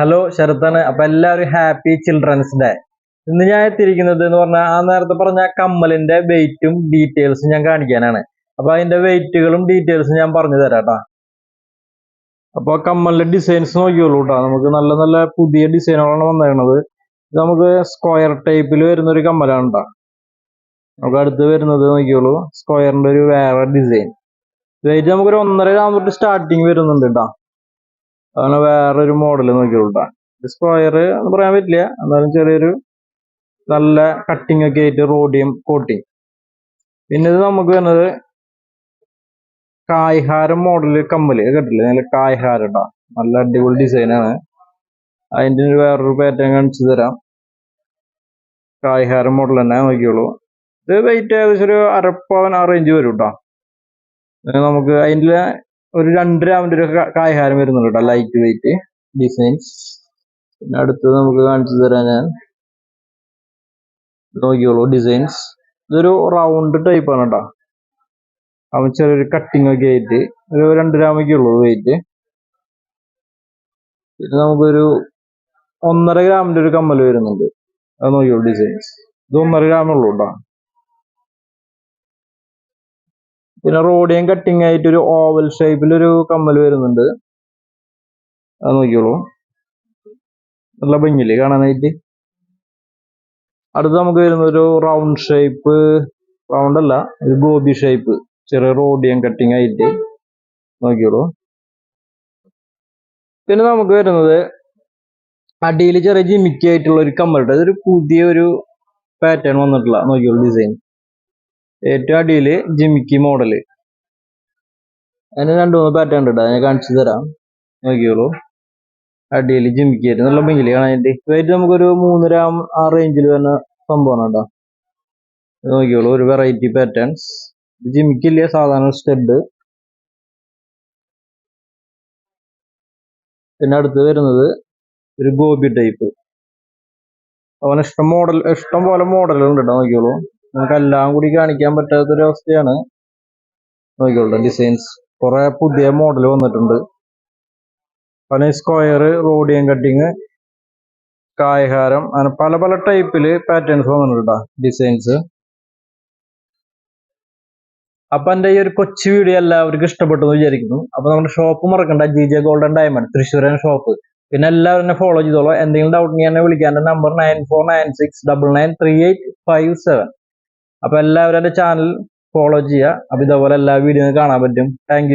Hello ശരത്താണ്. അപ്പൊ എല്ലാവരും happy children's day ഇന്ന് ഞാൻ എത്തിയിരിക്കുന്നത് എന്ന് പറഞ്ഞാൽ ആ നേരത്തെ പറഞ്ഞ കമ്മലിന്റെ വെയിറ്റും ഡീറ്റെയിൽസും ഞാൻ കാണിക്കാനാണ്. അപ്പൊ അതിന്റെ വെയിറ്റുകളും ഡീറ്റെയിൽസും ഞാൻ പറഞ്ഞു തരാം കേട്ടോ അപ്പൊ കമ്മലിന്റെ ഡിസൈൻസ് നോക്കിയോളൂ കേട്ടോ നമുക്ക് നല്ല നല്ല പുതിയ ഡിസൈനുകളാണ് വന്നിരിക്കുന്നത്. നമുക്ക് സ്ക്വയർ ടൈപ്പിൽ വരുന്ന ഒരു കമ്മലാണ് കേട്ടോ നമുക്ക് അടുത്ത് വരുന്നത് നോക്കിയോളൂ. സ്ക്വയറിന്റെ ഒരു വേറെ ഡിസൈൻ വെയിറ്റ് നമുക്കൊരു ഒന്നര തൊട്ട് സ്റ്റാർട്ടിങ് വരുന്നുണ്ട് കേട്ടോ അങ്ങനെ വേറൊരു മോഡൽ നോക്കിയോട്ടാ സ്ക്വയർ എന്ന് പറയാൻ പറ്റില്ല. എന്നാലും ചെറിയൊരു നല്ല കട്ടിംഗ് ഒക്കെ ആയിട്ട് റോഡിയം കോട്ടിങ് പിന്നെ ഇത് നമുക്ക് വരുന്നത് കായ്ഹാരം മോഡൽ കമ്മൽ. കേട്ടില്ലേ നല്ല കായ്ഹാരം കേട്ടോ നല്ല അടിപൊളി ഡിസൈനാണ് അതിന്റെ ഒരു വേറൊരു പാറ്റേൺ കാണിച്ചു തരാം. കായ്ഹാരം മോഡൽ തന്നെ നോക്കിയോളൂ ഇത് വെയിറ്റ് ഏകദേശം ഒരു അരപ്പവൻ ആ റേഞ്ച് വരും കേട്ടോ നമുക്ക് അതിന്റെ ഒരു രണ്ട് ഗ്രാമിന്റെ ഒരു കായഹാരം വരുന്നുണ്ട് കേട്ടോ. ലൈറ്റ് വെയിറ്റ് ഡിസൈൻസ് പിന്നെ അടുത്തത് നമുക്ക് കാണിച്ചു തരാം ഞാൻ. നോക്കിയോളൂ ഡിസൈൻസ് ഇതൊരു റൗണ്ട് ടൈപ്പ് ആണ് കേട്ടോ. അവൻ ചെറിയൊരു കട്ടിങ് ഒക്കെ ആയിട്ട് ഒരു രണ്ട് ഗ്രാമൊക്കെ ഉള്ളൂ വെയിറ്റ് പിന്നെ നമുക്കൊരു ഒന്നര ഗ്രാമിന്റെ ഒരു കമ്മൽ വരുന്നുണ്ട്. അത് നോക്കിയോളൂ ഡിസൈൻസ് ഇത് ഒന്നര ഗ്രാമേ ഉള്ളൂ കേട്ടോ. പിന്നെ റോഡിയം കട്ടിങ് ആയിട്ട് ഒരു ഓവൽ ഷേപ്പിൽ ഒരു കമ്മൽ വരുന്നുണ്ട്. അത് നോക്കിയോളൂ നല്ല ഭംഗിയില്ലേ കാണാനായിട്ട്? അടുത്ത് നമുക്ക് വരുന്ന ഒരു റൗണ്ട് ഷേപ്പ് റൗണ്ട് അല്ല ഒരു ഗോബി ഷേപ്പ് ചെറിയ റോഡിയം കട്ടിങ് ആയിട്ട്. നോക്കിയോളൂ പിന്നെ നമുക്ക് വരുന്നത് അടിയിൽ ചെറിയ ജിമിക്കി ആയിട്ടുള്ള ഒരു കമ്മലുണ്ട് അതൊരു പുതിയ ഒരു പാറ്റേൺ വന്നിട്ടുള്ള നോക്കിയോളൂ ഡിസൈൻ ഏറ്റവും അടിയിൽ ജിമിക്കി മോഡൽ അതിന് രണ്ട് മൂന്ന് പാറ്റേൺ ഉണ്ട് അതിനെ കാണിച്ചു തരാം. നോക്കിയോളൂ അടിയിൽ ജിമിക്കി ആയിട്ട് നല്ല ഭംഗിയിൽ കാണാനായിട്ട് വെയിറ്റ് നമുക്കൊരു മൂന്ന് ഗ്രാം ആ റേഞ്ചിൽ വരുന്ന സംഭവമാണ് കേട്ടോ നോക്കിയോളൂ ഒരു വെറൈറ്റി പാറ്റേൺസ് ജിമിക്കില്ല സാധാരണ സ്റ്റെഡ് പിന്നെ അടുത്ത് വരുന്നത് ഒരു ഗോപി ടൈപ്പ് അവന് ഇഷ്ടം മോഡൽ ഇഷ്ടം പോലെ മോഡലുകൾ ഉണ്ട് കേട്ടോ നോക്കിയോളൂ നമുക്ക് എല്ലാം കൂടി കാണിക്കാൻ പറ്റാത്തൊരു അവസ്ഥയാണ്. നോക്കിക്കോളൂ ഡിസൈൻസ് കുറെ പുതിയ മോഡൽ വന്നിട്ടുണ്ട്. പല സ്ക്വയർ റോഡിയം കട്ടിങ് കായഹാരം അങ്ങനെ പല പല ടൈപ്പിൽ പാറ്റേൺസ് വന്നിട്ടുണ്ട് ഡിസൈൻസ് അപ്പൊ എന്റെ ഈ ഒരു കൊച്ചു വീഡിയോ എല്ലാവർക്കും ഇഷ്ടപ്പെട്ടു എന്ന് വിചാരിക്കുന്നു. അപ്പൊ നമ്മുടെ ഷോപ്പ് മറക്കണ്ട G J golden diamond Thrissuran shop പിന്നെ എല്ലാവരും എന്നെ ഫോളോ ചെയ്തോളൂ. എന്തെങ്കിലും ഡൗട്ട് എന്നെ വിളിക്കാൻ number nine four nine six double nine three eight five seven അപ്പൊ എല്ലാവരും എന്റെ ചാനൽ ഫോളോ ചെയ്യുക. അപ്പൊ ഇതേപോലെ എല്ലാ വീഡിയോയും കാണാൻ പറ്റും. താങ്ക്